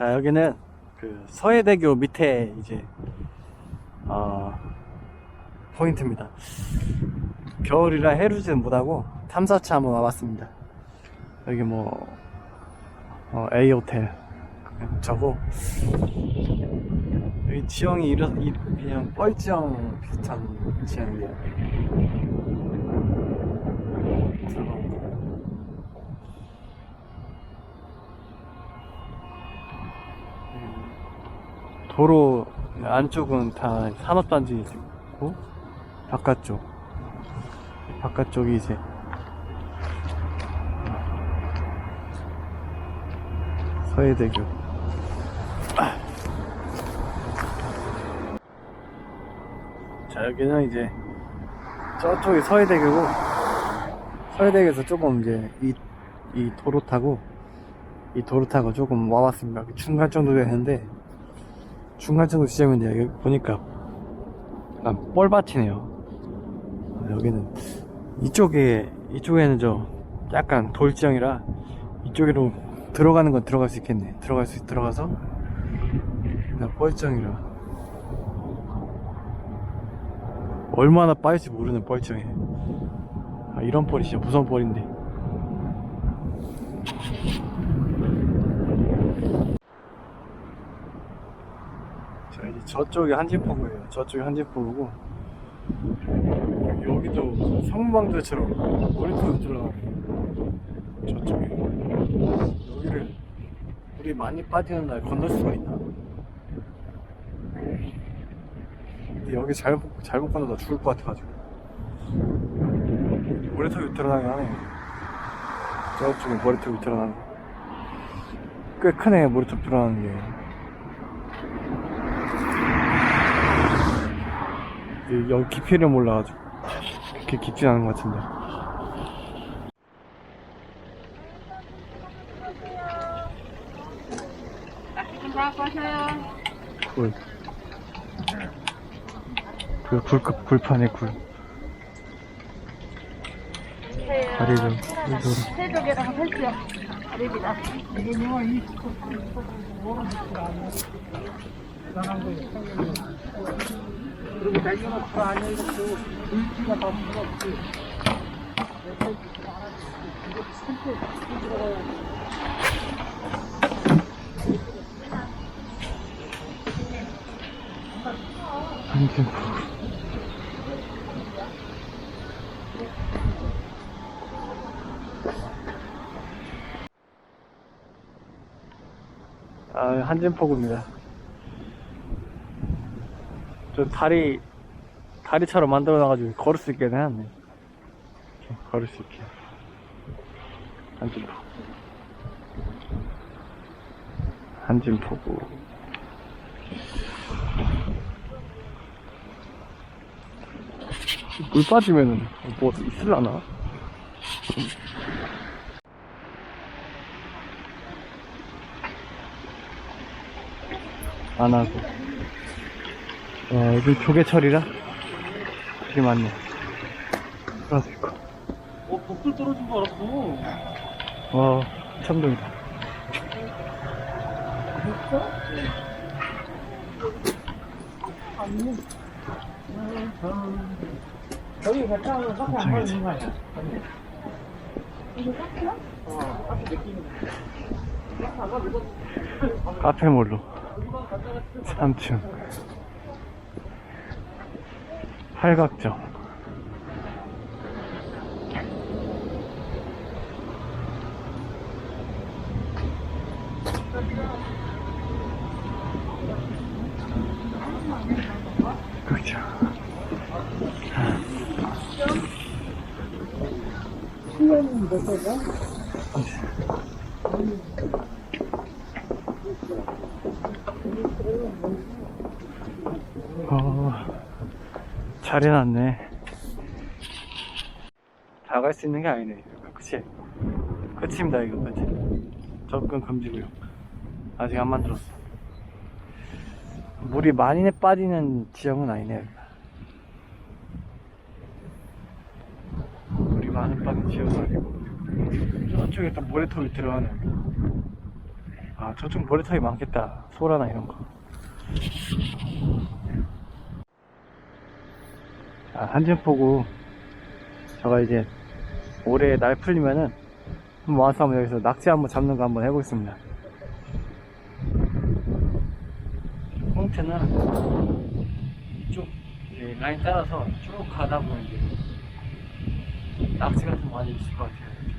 자 여기는 그 서해대교 밑에 이제 어, 포인트입니다. 겨울이라 해루지는 못하고 탐사차 한번 와봤습니다. 여기 뭐 어, A 호텔 저고 여기 지형이 이러, 이, 그냥 뻘지형 비슷한 지형이에요. 들어가볼까? 도로 안쪽은 다 산업단지 있고 바깥쪽. 바깥쪽이 이제 서해대교. 자 여기는 이제 저쪽이 서해대교고 서해대교에서 조금 이제 이, 이 도로 타고 이 도로 타고 조금 와봤습니다. 중간 정도 되는데 중간 정도 지점인데 여기 보니까 약간 뻘밭이네요. 여기는 이쪽에 이쪽에는 저 약간 돌지형이라 이쪽으로 들어가는 건 들어갈 수 있겠네. 들어갈 수 들어가서 나 뻘지형이라. 얼마나 빠질지 모르는 뻘지형에 아, 이런 뻘이 진짜 무서운 뻘인데 자 이제 저쪽이 한진포구예요. 저쪽이 한진포구고 여기도 성방대처럼 머리통이 들어가고 저쪽에 여기를 물이 많이 빠지는 날 건널 수가 있나? 근데 여기 잘못 잘못 건너다 죽을 것 같아가지고. 머리통이 드러나긴 하네. 저쪽에 머리통이 드러나는 거. 꽤 크네 머리통 드러나는 게 이- 여기 깊이를 몰라가지고 그렇게 깊지 않은 것 같은데 굴. 그 굴, 굴판에 굴. 다리 좀, 이거를. 새벽에다가 살게요. 다리비다. 한진 아, 한진포구입니다. 저 다리, 다리처럼 만들어놔가지고 걸을 수 있게 해놨네. 걸을 수 있게. 한진포구. 한진포구. 물 빠지면은 뭐 있을라나? 안 하고. 어, 여기 조개철이라 되게 많네. 그래서 있고. 어, 복들 떨어진 거 알았어. 와, 참동이다. 저기 괜찮으면 카페 안 가는 거 아니야? 카페몰로 3층. 팔각정. 극장 어, 잘 해놨네. 다 갈 수 있는 게 아니네. 그치? 끝입니다, 이거 끝. 접근 금지구요. 아직 안 만들었어. 물이 많이 빠지는 지역은 아니네. 물이 많이 빠진 지역은 아니고. 저쪽에 또 모래톱이 들어가네. 아, 저쪽 모래탕이 많겠다. 소라나 이런 거. 아, 한진포구. 제가 이제 올해 날 풀리면은 한번 와서 한번 여기서 낙지 한번 잡는 거 한번 해보겠습니다. 포인트는 이쪽 라인 따라서 쭉 가다 보면 이제 낙지 같은 거 많이 있을 것 같아요.